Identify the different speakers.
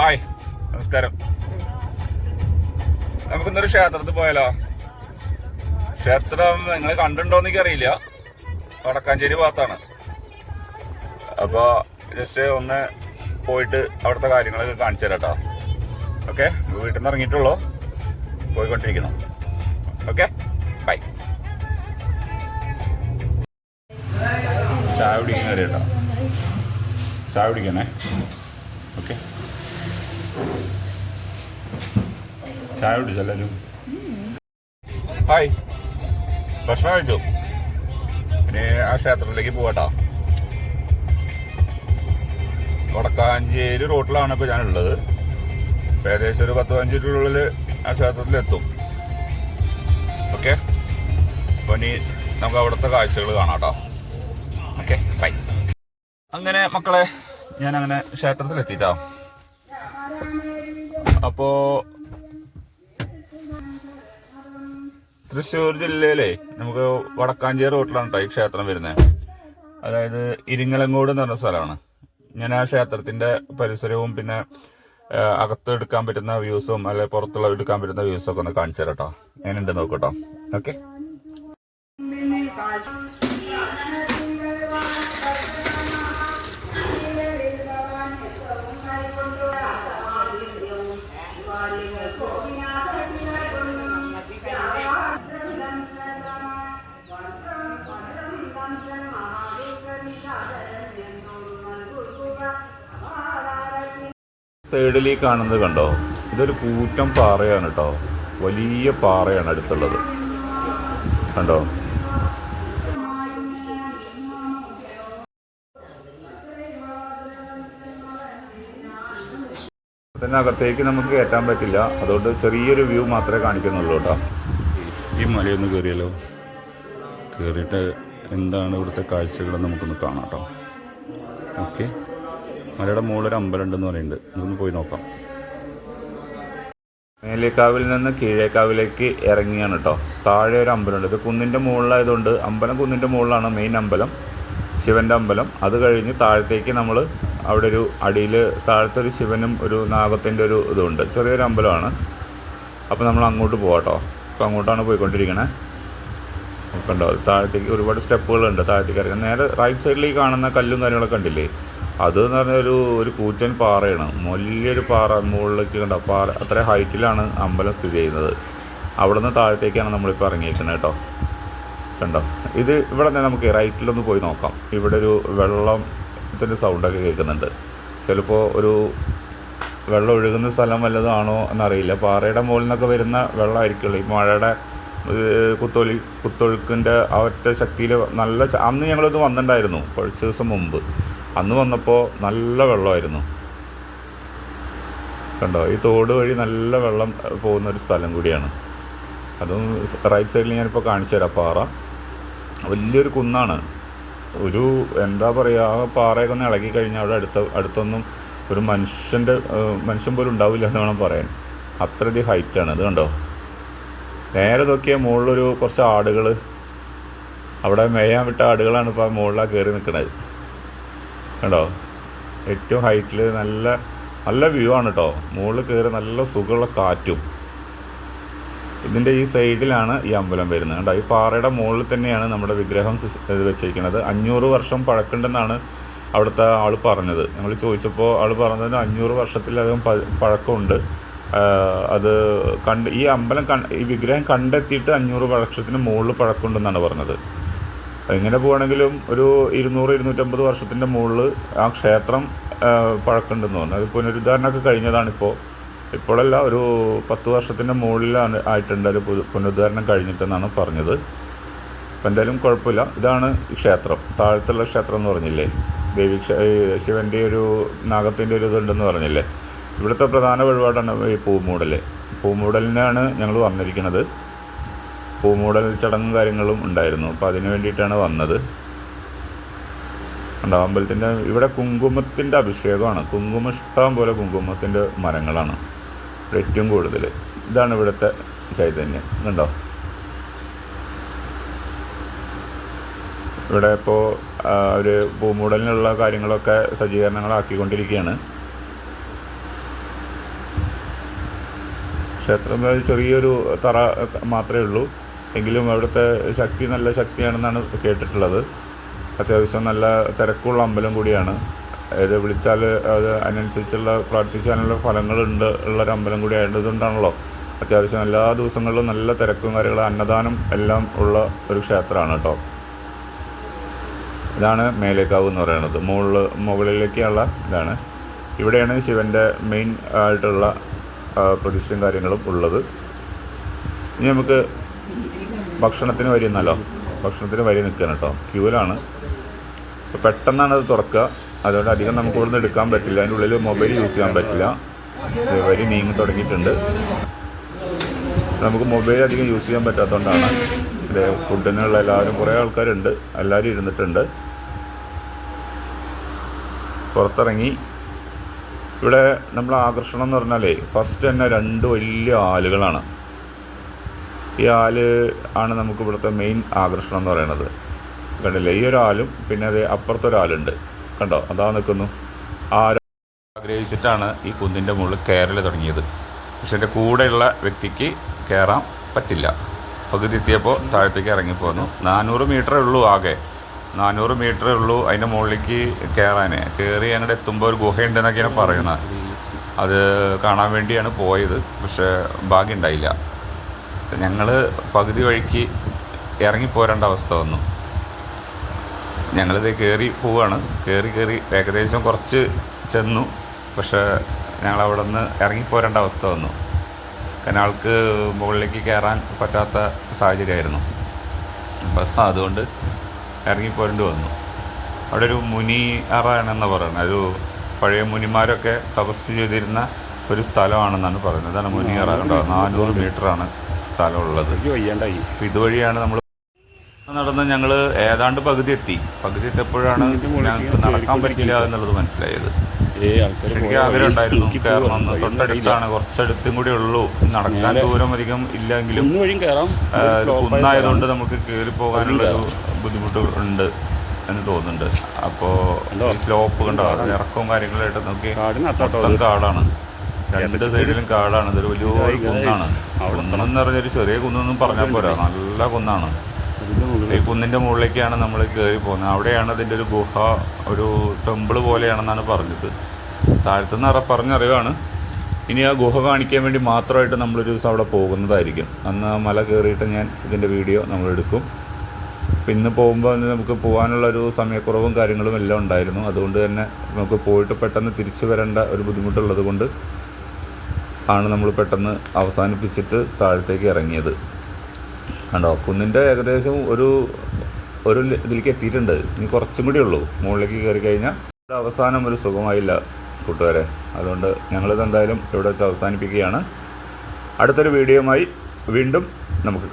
Speaker 1: Hi നമസ്കാരം. നമുക്കിന്നൊരു ക്ഷേത്രത്തിൽ പോയാലോ? ക്ഷേത്രം നിങ്ങൾ കണ്ടിട്ടുണ്ടോന്ന് അറിയില്ല വടക്കാഞ്ചേരി ഭാഗത്താണ്. അപ്പോൾ ജസ്റ്റ് ഒന്ന് പോയിട്ട് അവിടുത്തെ കാര്യങ്ങളൊക്കെ കാണിച്ചു തരാം കേട്ടോ ഓക്കെ? വീട്ടിൽ നിന്ന് ഇറങ്ങിയിട്ടുള്ളൂ. പോയിക്കൊണ്ടിരിക്കണം. ഓക്കെ? ബൈ. ചായ കുടിക്കുന്ന കേട്ടോ ചായ കുടിക്കണേ. ഓക്കെ? ചായ കുടിച്ചല്ലാരും ഹായ്. ഭക്ഷണം കഴിച്ചു? പിന്നെ ആ ക്ഷേത്രത്തിലേക്ക് പോകട്ടോ വടക്കാഞ്ചേരി റോട്ടിലാണ് ഇപ്പോൾ ഞാനുള്ളത്. ഏകദേശം ഒരു പത്ത് പതിനഞ്ച് മിനിറ്റിനുള്ളിൽ ആ ക്ഷേത്രത്തിലെത്തും. ഓക്കെ? അപ്പോൾ ഇനി നമുക്ക് അവിടുത്തെ കാഴ്ചകൾ കാണാം കേട്ടോ ഓക്കെ ബൈ. അങ്ങനെ മക്കളെ ഞാൻ അങ്ങനെ ക്ഷേത്രത്തിലെത്തിട്ടോ. അപ്പോ തൃശ്ശൂർ ജില്ലയിലെ നമുക്ക് വടക്കാഞ്ചേരി റോട്ടിലാണ് കേട്ടോ ഈ ക്ഷേത്രം വരുന്നത് അതായത് ഇരിങ്ങലങ്ങോട് എന്ന് പറഞ്ഞ സ്ഥലമാണ്. ഞാൻ ആ ക്ഷേത്രത്തിന്റെ പരിസരവും പിന്നെ അകത്ത് എടുക്കാൻ പറ്റുന്ന വ്യൂസും അല്ലെ പുറത്തുള്ള എടുക്കാൻ പറ്റുന്ന വ്യൂസും ഒക്കെ ഒന്ന് കാണിച്ചു തരാം കേട്ടോ ഞാനുണ്ട് നോക്കട്ടോ ഓക്കെ സൈഡിൽ ഈ കാണുന്നത് കണ്ടോ? ഇതൊരു കൂറ്റം പാറയാണ് കേട്ടോ. വലിയ പാറയാണ് അടുത്തുള്ളത്. കണ്ടോ? തന്നെ അകത്തേക്ക് നമുക്ക് കയറ്റാൻ പറ്റില്ല. അതുകൊണ്ട് ചെറിയൊരു വ്യൂ മാത്രമേ കാണിക്കുന്നുള്ളൂ കേട്ടോ. ഈ മലയൊന്ന് കയറിയല്ലോ കയറിയിട്ട് എന്താണ് ഇവിടുത്തെ കാഴ്ചകൾ നമുക്കൊന്ന് കാണാം കേട്ടോ. ഓക്കെ. മലയുടെ ഒരു അമ്പലം ഉണ്ടെന്ന് പറയുന്നുണ്ട്. നമുക്കൊന്ന് പോയി നോക്കാം. മേലേക്കാവിൽ നിന്ന് കീഴേക്കാവിലേക്ക് ഇറങ്ങിയാണ് കേട്ടോ താഴെ ഒരു അമ്പലമുണ്ട്. ഇത് കുന്നിന്റെ മുകളിലായതുകൊണ്ട് അമ്പലം കുന്നിന്റെ മുകളിലാണ് മെയിൻ അമ്പലം ശിവന്റെ അമ്പലം. അത് കഴിഞ്ഞ് താഴത്തേക്ക് നമ്മൾ അവിടെ ഒരു അടിയിൽ താഴത്തെ ഒരു ശിവനും ഒരു നാഗത്തിന്റെ ഒരു ഇതുണ്ട്. ചെറിയൊരു അമ്പലമാണ്. അപ്പോൾ നമ്മൾ അങ്ങോട്ട് പോകാം കേട്ടോ അപ്പോൾ അങ്ങോട്ടാണ് പോയിക്കൊണ്ടിരിക്കണേ. കണ്ടോ? താഴത്തേക്ക് ഒരുപാട് സ്റ്റെപ്പുകളുണ്ട്. താഴത്തേക്ക് ഇറങ്ങാൻ നേരെ റൈറ്റ് ഈ കാണുന്ന കല്ലും കാര്യങ്ങളൊക്കെ കണ്ടില്ലേ? അത് എന്ന് പറഞ്ഞാൽ ഒരു ഒരു കൂറ്റൻ പാറയാണ്. വലിയൊരു പാറ മുകളിലേക്ക് കണ്ട? പാറ അത്ര ഹൈറ്റിലാണ് അമ്പലം സ്ഥിതി ചെയ്യുന്നത്. അവിടെ നിന്ന് താഴത്തേക്കാണ് നമ്മളിപ്പോൾ ഇറങ്ങിയിരിക്കുന്നത് കേട്ടോ. കണ്ടോ? ഇത് ഇവിടെ നിന്ന് നമുക്ക് റൈറ്റിലൊന്ന് പോയി നോക്കാം. ഇവിടെ ഒരു വെള്ളത്തിന്റെ സൗണ്ടൊക്കെ കേൾക്കുന്നുണ്ട്. ചിലപ്പോൾ ഒരു വെള്ളം ഒഴുകുന്ന സ്ഥലം വല്ലതാണോ എന്നറിയില്ല. പാറയുടെ മുകളിൽ നിന്നൊക്കെ വരുന്ന വെള്ളമായിരിക്കുള്ളൂ ഈ മഴയുടെ കുത്തൊലി കുത്തൊഴുക്കിന്റെ ഒറ്റ ശക്തിയിൽ നല്ല അന്ന് ഞങ്ങളിത് വന്നിട്ടുണ്ടായിരുന്നു കുറച്ച് ദിവസം മുമ്പ്. അന്ന് വന്നപ്പോൾ നല്ല വെള്ളമായിരുന്നു. കണ്ടോ? ഈ തോട് വഴി നല്ല വെള്ളം പോകുന്ന ഒരു സ്ഥലം കൂടിയാണ്. അതും റൈറ്റ് സൈഡിൽ ഞാനിപ്പോൾ കാണിച്ചു തരാം പാറ. വലിയൊരു കുന്നാണ്. ഒരു എന്താ പറയുക ആ പാറയൊക്കെ ഒന്ന് ഇളകി കഴിഞ്ഞാൽ അവിടെ അടുത്ത അടുത്തൊന്നും ഒരു മനുഷ്യന്റെ മനുഷ്യൻ പോലും ഉണ്ടാവില്ല എന്ന് വേണം പറയാൻ. അത്രയധികം ഹൈറ്റാണ് ഇത് കണ്ടോ? നേരെ നോക്കിയാൽ മുകളിലൊരു കുറച്ച് ആടുകൾ അവിടെ മേയാൻ വിട്ട ആടുകളാണ് ഇപ്പോൾ മുകളിലാണ് കയറി നിൽക്കുന്നത് കണ്ടോ? ഏറ്റവും ഹൈറ്റിൽ നല്ല നല്ല വ്യൂ ആണ് കേട്ടോ മുകളിൽ കയറി നല്ല സുഖമുള്ള കാറ്റും. ഇതിന്റെ ഈ സൈഡിലാണ് ഈ അമ്പലം വരുന്നത്. കണ്ടോ? ഈ പാറയുടെ മുകളിൽ തന്നെയാണ് നമ്മുടെ വിഗ്രഹം ഇത് വെച്ചിരിക്കുന്നത് അഞ്ഞൂറ് വർഷം പഴക്കമുണ്ടെന്നാണ് അവിടുത്തെ ആൾ പറഞ്ഞത്. ഞങ്ങൾ ചോദിച്ചപ്പോൾ ആൾ പറഞ്ഞത് അഞ്ഞൂറ് വർഷത്തിലധികം പഴക്കമുണ്ട്. അത് കണ്ട് ഈ അമ്പലം കണ് ഈ വിഗ്രഹം കണ്ടെത്തിയിട്ട് അഞ്ഞൂറ് വർഷത്തിന് മുകളിൽ പഴക്കമുണ്ടെന്നാണ് പറഞ്ഞത്. എങ്ങനെ പോവാണെങ്കിലും ഒരു ഇരുന്നൂറ് ഇരുന്നൂറ്റമ്പത് വർഷത്തിന്റെ മുകളിൽ ആ ക്ഷേത്രം പഴക്കമുണ്ടെന്ന് തോന്നുന്നു. അത് പുനരുദ്ധാരണമൊക്കെ കഴിഞ്ഞതാണിപ്പോൾ ഇപ്പോഴല്ല ഒരു പത്ത് വർഷത്തിന്റെ മുകളിലാണ് ആയിട്ടുണ്ട് ഒരു പുനരുദ്ധാരണം കഴിഞ്ഞിട്ടെന്നാണ് പറഞ്ഞത്. അപ്പം എന്തായാലും കുഴപ്പമില്ല. ഇതാണ് ക്ഷേത്രം. താഴത്തുള്ള ക്ഷേത്രം എന്ന് പറഞ്ഞില്ലേ? ദേവി ശിവന്റെ ഒരു നാഗത്തിന്റെ ഒരു ഇതുണ്ടെന്ന് പറഞ്ഞില്ലേ? ഇവിടുത്തെ പ്രധാന വഴിപാടാണ് ഈ പൂമൂടൽ പൂമൂടലിനാണ് ഞങ്ങൾ വന്നിരിക്കുന്നത്. പൂമൂടൽ ചടങ്ങും കാര്യങ്ങളും ഉണ്ടായിരുന്നു. അപ്പോൾ അതിന് വേണ്ടിയിട്ടാണ് വന്നത്. ഉണ്ടാവും അമ്പലത്തിന്റെ ഇവിടെ കുങ്കുമത്തിന്റെ അഭിഷേകമാണ്. കുങ്കുമം ഇഷ്ടം പോലെ കുങ്കുമത്തിന്റെ മരങ്ങളാണ് ഏറ്റവും കൂടുതൽ. ഇതാണ് ഇവിടുത്തെ ചൈതന്യം. കണ്ടോ? ഇവിടെ ഇപ്പോൾ ഒരു ഭൂമൂടലിനുള്ള കാര്യങ്ങളൊക്കെ സജ്ജീകരണങ്ങളാക്കിക്കൊണ്ടിരിക്കുകയാണ്. ക്ഷേത്രം ഒരു ചെറിയൊരു തറ മാത്രമേ ഉള്ളൂ. എങ്കിലും അവിടുത്തെ ശക്തി നല്ല ശക്തിയാണെന്നാണ് കേട്ടിട്ടുള്ളത്. അത്യാവശ്യം നല്ല തിരക്കുള്ള അമ്പലം കൂടിയാണ്. ഇത് വിളിച്ചാൽ അത് അതിനനുസരിച്ചുള്ള പ്രാർത്ഥിച്ചാനുള്ള ഫലങ്ങളുണ്ട് ഉള്ളൊരു അമ്പലം കൂടി ആയതുകൊണ്ടാണല്ലോ. അത്യാവശ്യം എല്ലാ ദിവസങ്ങളിലും നല്ല തിരക്കും കാര്യങ്ങളും അന്നദാനം എല്ലാം ഉള്ള ഒരു ക്ഷേത്രമാണ് കേട്ടോ. ഇതാണ് മേലേക്കാവ് എന്ന് പറയുന്നത്. മുകളിൽ മുകളിലേക്കുള്ള ഇതാണ്. ഇവിടെയാണ് ശിവന്റെ മെയിൻ ആയിട്ടുള്ള പ്രതിഷ്ഠയും കാര്യങ്ങളും ഉള്ളത്. ഇനി നമുക്ക് ഭക്ഷണത്തിന് വരി എന്നല്ലോ ഭക്ഷണത്തിന് വരി നിൽക്കണം കേട്ടോ. ക്യൂവിലാണ് അപ്പോൾ പെട്ടെന്നാണ് അത് തുറക്കുക. അതുകൊണ്ട് അധികം നമുക്ക് ഇവിടുന്ന് എടുക്കാൻ പറ്റില്ല. അതിന്റെ ഉള്ളിൽ മൊബൈൽ യൂസ് ചെയ്യാൻ പറ്റില്ല. വരി നീങ്ങി തുടങ്ങിയിട്ടുണ്ട്. നമുക്ക് മൊബൈൽ അധികം യൂസ് ചെയ്യാൻ പറ്റാത്തതുകൊണ്ടാണ് ഇത് ഫുഡിനുള്ള എല്ലാവരും കുറേ ആൾക്കാരുണ്ട്. എല്ലാവരും ഇരുന്നിട്ടുണ്ട്. പുറത്തിറങ്ങി ഇവിടെ നമ്മൾ ആകർഷണം എന്ന് പറഞ്ഞാലേ ഫസ്റ്റ് തന്നെ രണ്ട് വലിയ ആലുകളാണ് ഈ ആൽ ആണ് നമുക്ക് ഇവിടുത്തെ മെയിൻ ആകർഷണം എന്ന് പറയുന്നത് കണ്ടില്ലേ? ഈ ഒരാലും പിന്നെ അത് അപ്പുറത്തൊരാളുണ്ട് കണ്ടോ? അതാ നിൽക്കുന്നു ആ ഒരു ആഗ്രഹിച്ചിട്ടാണ് ഈ കുന്നിന്റെ മുകളിൽ കയറൽ തുടങ്ങിയത്. പക്ഷെ എന്റെ കൂടെയുള്ള വ്യക്തിക്ക് കയറാൻ പറ്റില്ല. പകുതി എത്തിയപ്പോൾ താഴത്തേക്ക് ഇറങ്ങിപ്പോന്നു. നാനൂറ് മീറ്ററേ ഉള്ളൂ ആകെ. നാനൂറ് മീറ്ററേ ഉള്ളൂ അതിന്റെ മുകളിലേക്ക് കയറാൻ. കയറി അങ്ങോട്ട് എത്തുമ്പോൾ ഒരു ഗുഹയുണ്ടെന്നൊക്കെയാണ് പറയുന്നത്. അത് കാണാൻ വേണ്ടിയാണ് പോയത്. പക്ഷേ ഭാഗ്യം ഉണ്ടായില്ല. ഞങ്ങൾ പകുതി വഴിക്ക് ഇറങ്ങിപ്പോരേണ്ട അവസ്ഥ വന്നു. ഞങ്ങളിത് കയറി പോവാണ്. കയറി കയറി ഏകദേശം കുറച്ച് ചെന്നു. പക്ഷേ ഞങ്ങൾ അവിടെ നിന്ന് ഇറങ്ങിപ്പോരേണ്ട അവസ്ഥ വന്നു. കാരണം ആൾക്ക് മുകളിലേക്ക് കയറാൻ പറ്റാത്ത സാഹചര്യമായിരുന്നു. അപ്പം അതുകൊണ്ട് ഇറങ്ങിപ്പോരേണ്ടി വന്നു. അവിടെ ഒരു മുനി അറാണെന്ന് പറയുന്നത്. ഒരു പഴയ മുനിമാരൊക്കെ തപസ് ചെയ്തിരുന്ന ഒരു സ്ഥലമാണെന്നാണ് പറയുന്നത്. അതാണ് മുനി മുനിയറ കണ്ടോ? നാനൂറ് മീറ്ററാണ് സ്ഥലമുള്ളത്. ഇതുവഴിയാണ് നമ്മൾ നടന്ന് ഞങ്ങൾ ഏതാണ്ട് പകുതി എത്തി പകുതി എത്തിയപ്പോഴാണ് ഞങ്ങൾക്ക് നടക്കാൻ പറ്റില്ല എന്നുള്ളത് മനസ്സിലായത്. ശരിക്കും ആഗ്രഹം ഉണ്ടായിരുന്നു കയറണം തൊട്ടടുത്താണ് കുറച്ചടുത്തും കൂടി ഉള്ളൂ. നടക്കാൻ ദൂരം അധികം ഇല്ലെങ്കിലും ഒന്നായതുകൊണ്ട് കുന്നായതുകൊണ്ട് നമുക്ക് കയറി പോകാനുള്ള ഒരു ബുദ്ധിമുട്ട് ഉണ്ട് എന്ന് തോന്നുന്നുണ്ട്. അപ്പോൾ സ്ലോപ്പ് കണ്ടോ? ഇറക്കവും കാര്യങ്ങളായിട്ട് നോക്കി മൊത്തം കാടാണ്. രണ്ട് സൈഡിലും കാടാണ്. ഇതൊരു വലിയൊരു കുന്നാണ്.
Speaker 2: എന്ന്
Speaker 1: കുന്നെന്ന് പറഞ്ഞൊരു ചെറിയ കുന്നൊന്നും പറഞ്ഞാൽ പോരാ. നല്ല കുന്നാണ്. ഈ കുന്നിന്റെ മുകളിലേക്കാണ് നമ്മൾ കയറി പോകുന്നത്. അവിടെയാണ് അതിന്റെ ഒരു ഗുഹ ഒരു ടെമ്പിൾ പോലെയാണെന്നാണ് പറഞ്ഞത്. താഴത്തുനിന്ന് അറ പറഞ്ഞറിവാണ്. ഇനി ആ ഗുഹ കാണിക്കാൻ വേണ്ടി മാത്രമായിട്ട് നമ്മളൊരു ദിവസം അവിടെ പോകുന്നതായിരിക്കും. അന്ന് മല കയറിയിട്ട് ഞാൻ ഇതിന്റെ വീഡിയോ നമ്മൾ എടുക്കും അപ്പം ഇന്ന് പോകുമ്പോൾ നമുക്ക് പോകാനുള്ള ഒരു സമയക്കുറവും കാര്യങ്ങളും എല്ലാം ഉണ്ടായിരുന്നു. അതുകൊണ്ട് തന്നെ നമുക്ക് പോയിട്ട് പെട്ടെന്ന് തിരിച്ചു വരേണ്ട ഒരു ബുദ്ധിമുട്ടുള്ളത് കൊണ്ട് ആണ് നമ്മൾ പെട്ടെന്ന് അവസാനിപ്പിച്ചിട്ട് താഴത്തേക്ക് ഇറങ്ങിയത്. കണ്ടോ? കുന്നിന്റെ ഏകദേശം ഒരു ഒരു ഇതിലേക്ക് എത്തിയിട്ടുണ്ട്. ഇനി കുറച്ചും കൂടി ഉള്ളൂ. മുകളിലേക്ക് കയറി കഴിഞ്ഞാൽ അവസാനം ഒരു സുഖമായില്ല കൂട്ടുകാരെ. അതുകൊണ്ട് ഞങ്ങളിത് എന്തായാലും ഇവിടെ വെച്ച് അവസാനിപ്പിക്കുകയാണ്. അടുത്തൊരു വീഡിയോയുമായി വീണ്ടും നമുക്ക്